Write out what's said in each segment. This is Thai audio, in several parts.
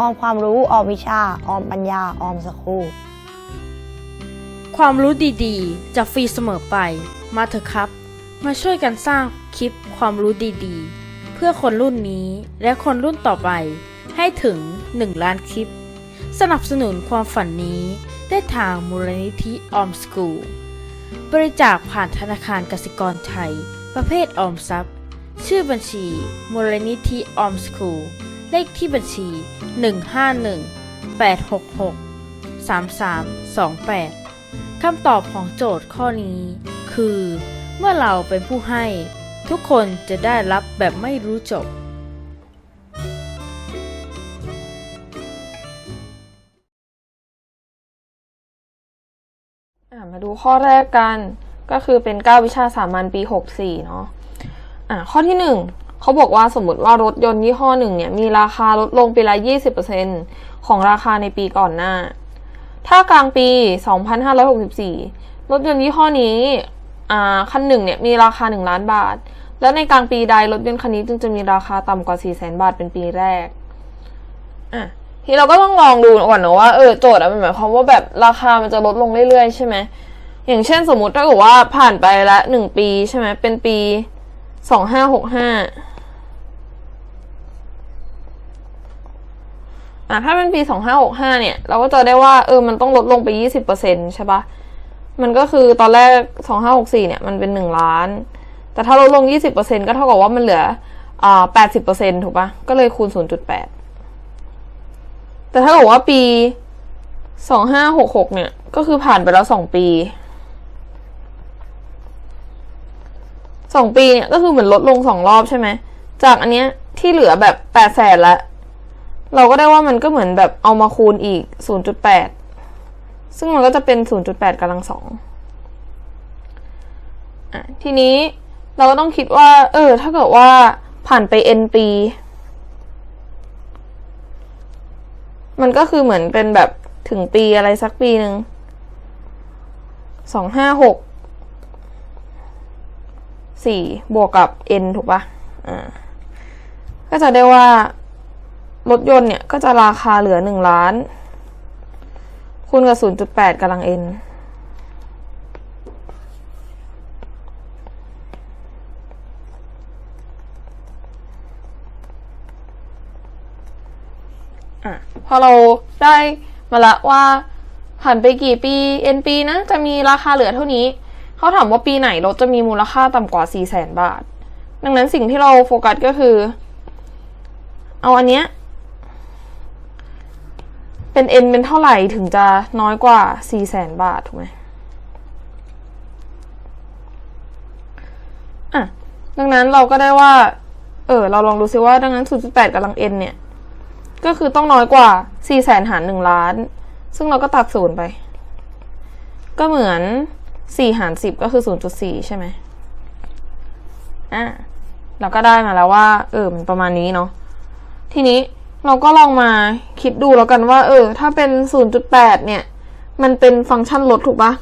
ออมความรู้ออมวิชาออมปัญญาออมสครูความรู้ดีๆ จะฟรีเสมอไป มาเถอะครับ มาช่วยกันสร้างคลิปความรู้ดีๆ เพื่อคนรุ่นนี้และคนรุ่นต่อไป ให้ถึง 1 ล้านคลิป สนับสนุนความฝันนี้ได้ทางมูลนิธิออมสกูลบริจาคผ่านธนาคารกสิกรไทย ประเภทออมทรัพย์ ชื่อบัญชีมูลนิธิออมสกูล เลขที่บัญชี 151 866 3328 คำตอบของโจทย์ข้อนี้ คือ เมื่อเราเป็นผู้ให้ ทุกคนจะได้รับแบบไม่รู้จบมาดูข้อแรกกันก็คือเป็น 9 วิชาสามัญปี 64 เนาะอะข้อที่ 1 เขาบอกว่าสมมติว่ารถยนต์ยี่ห้อหนึ่งเนี่ยมีราคาลดลงปีละ 20%ของราคาในปีก่อนหน้า ถ้ากลางปี 2564 รถยนต์ยี่ห้อนี้อ่าคันหนึ่งเนี่ยมีราคา 1 ล้านบาท แล้วในกลางปีใดรถยนต์คันนี้จึงจะมีราคาต่ำกว่า 4 0 0 0 0 0 บาทเป็นปีแรกอะทีเราก็ต้องลองดูก่อนนะว่าเออโจทย์อะมันหมายความว่าแบบราคามันจะลดลงเรื่อยๆใช่ไหมอย่างเช่นสมมติถ้าเกิดว่าผ่านไปละหนึ่งปีใช่ไหมเป็นปีสองห้าหกห้า อะถ้าเป็นปีสองห้าหกห้าเนี่ย เราก็จะได้ว่าเออมันต้องลดลงไปยี่สิบเปอร์เซ็นใช่ปะมันก็คือตอนแรกสองห้าหกสี่เนี่ยมันเป็นหนึ่งล้าน แต่ถ้าลดลงยี่สิบเปอร์เซ็นก็เท่ากับว่ามันเหลืออ่าแปดสิบเปอร์เซ็นถูกปะก็เลยคูณศูนย์จุดแปดแต่ถ้าบอกว่าปีสองห้าหกหกเนี่ย ก็คือผ่านไปแล้วสองปีสองปีเนี่ยก็คือเหมือนลดลงสองรอบใช่ไหม จากอันเนี้ยที่เหลือแบบแปดแสนละ เราก็ได้ว่ามันก็เหมือนแบบเอามาคูณอีกศูนย์จุดแปดซึ่งมันก็จะเป็นศูนย์จุดแปดกำลังสองทีนี้เราก็ต้องคิดว่า เออ ถ้าเกิดว่าผ่านไป n ปี มันก็คือเหมือนเป็นแบบถึงปีอะไรสักปีหนึ่ง สองห้าหก สี่บวกกับ n ถูกป่ะ อ่า ก็จะได้ว่า รถยนต์เนี่ยก็จะราคาเหลือหนึ่งล้าน คูณกับศูนย์จุดแปดกำลัง n อะพอเราได้มาละว่าผ่านไปกี่ปี n ปีนะ จะมีราคาเหลือเท่านี้ เขาถามว่าปีไหนรถจะมีมูลค่าต่ำกว่า 4 0 0แสนบาท ดังนั้นสิ่งที่เราโฟกัสก็คือ เอาอันเนี้ย เป็น n เป็นเท่าไหร่ถึงจะน้อยกว่า4 0 0แสนบาทถูกไหมอะ ดังนั้นเราก็ได้ว่า เออ เราลองดูซิว่า ดังนั้น 0.8กำลัง n เนี่ย ก็คือต้องน้อยกว่า 4 แสนหาร 1 ล้าน ซึ่งเราก็ตัดศูนย์ไป ก็เหมือน 4 หาร 10 ก็คือ 0.4 ใช่ไหมอะ เราก็ได้มาแล้วว่า เออ มันประมาณนี้เนาะ ทีนี้ เราก็ลองมาคิดดูแล้วกันว่า เออ ถ้าเป็น 0.8 เนี่ย มันเป็นฟังก์ชันลดถูกปะ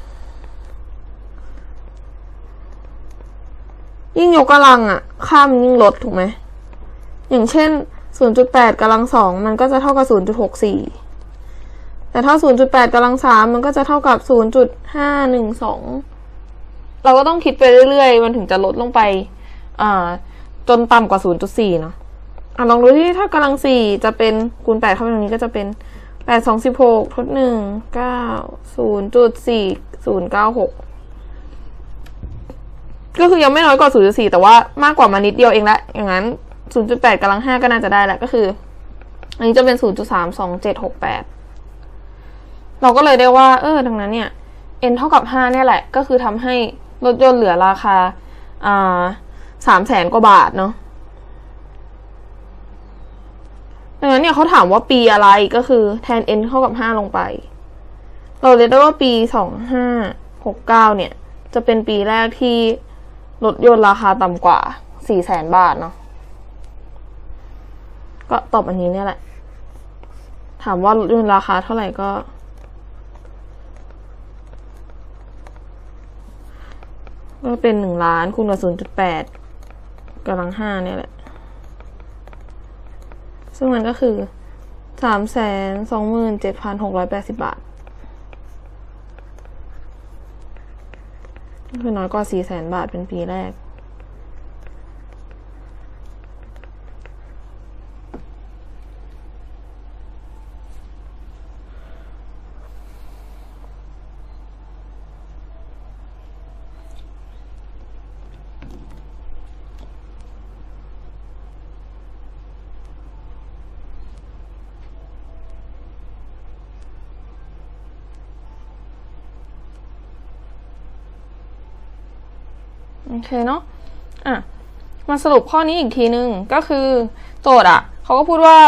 ยิ่งยกกำลังอะค่ามันยิ่งลดถูกไหม อย่างเช่น 0.8กำลังสองมันก็จะเท่ากับ 0.64 แต่ถ้า 0.8กำลังสามมันก็จะเท่ากับ 0.512 เราก็ต้องคิดไปเรื่อยๆ มันถึงจะลดลงไป อ่า จนต่ำกว่า 0.4 เนาะ อะลองดูที่ถ้ากำลังสี่จะเป็นคูณ8เข้าไปตรงนี้ก็จะเป็น8 2 16ทด1 9 0.4096ก็คือยังไม่น้อยกว่า0.4แต่ว่ามากกว่ามานิดเดียวเองละอย่างนั้น0.8กำลัง5ก็น่าจะได้แหละก็คือ อันนี้จะเป็น0.32768เราก็เลยได้ว่า เออดังนั้นเนี่ย n เท่ากับ5เนี่ยแหละ ก็คือทำให้รถยนต์เหลือราคาอ่าสามแสนกว่าบาทเนาะ ดังนั้นเนี่ยเขาถามว่าปีอะไรก็คือแทน n เท่ากับ 5 ลงไป เราเลยได้ว่าปี 2569 เนี่ย จะเป็นปีแรกที่รถยนต์ราคาต่ำกว่า4แสนบาทเนาะ ก็ตอบอันนี้เนี่ยแหละ ถามว่ารถยนต์ราคาเท่าไหร่ก็ก็เป็นหนึ่งล้านคูณกับศูนย์จุดแปดกำลังห้าเนี่ยแหละ ซึ่งมันก็คือสามแสนสองหมื่นเจ็ดพันหกร้อยแปดสิบบาทคือน้อยกว่าสี่แสนบาทเป็นปีแรก โอเคเนาะอะมาสรุปข้อนี้อีกทีนึงก็คือโจทย์อะเขาก็พูดว่า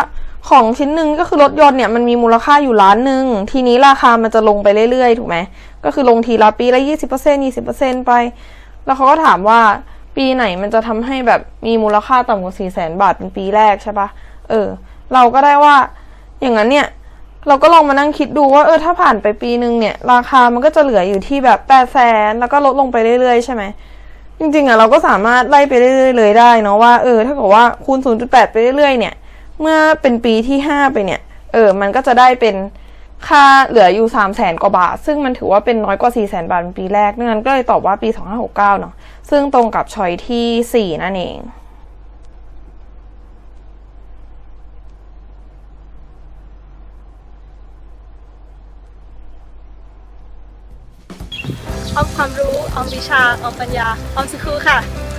ของชิ้นหนึ่งก็คือรถยนต์เนี่ยมันมีมูลค่าอยู่ล้านหนึ่งทีนี้ราคามันจะลงไปเรื่อยๆ ถูกไหมก็คือลงทีละปีละยี่สิบเปอร์เซ็นยี่สิบเปอร์เซ็นไป แล้วเขาก็ถามว่าปีไหนมันจะทำให้แบบมีมูลค่าต่ำกว่าสี่แสนบาทเป็นปีแรกใช่ปะเออ เราก็ได้ว่า อย่างนั้นเนี่ย เราก็ลองมานั่งคิดดูว่าเออถ้าผ่านไปปีหนึ่งเนี่ย ราคามันก็จะเหลืออยู่ที่แบบแปดแสนแล้วก็ลดลงไปเรื่อยๆ ใช่ไหม จริงๆอะเราก็สามารถไล่ไปเรื่อยๆเลยได้เนาะว่าเออถ้าเกิดว่าคูณ 0.8 ไปเรื่อยๆเนี่ย เมื่อเป็นปีที่ 5 ไปเนี่ยเออมันก็จะได้เป็นค่าเหลืออยู่ 3 0 0แสนกว่าบาท ซึ่งมันถือว่าเป็นน้อยกว่า 4 0 0แสนบาทเป็นปีแรกดังนั้นก็เลยตอบว่าปี 2569 เนาะซึ่งตรงกับชอยที่ 4 นั่นเอง ออมความรู้ออมวิชาออมปัญญาออมสครูค่ะ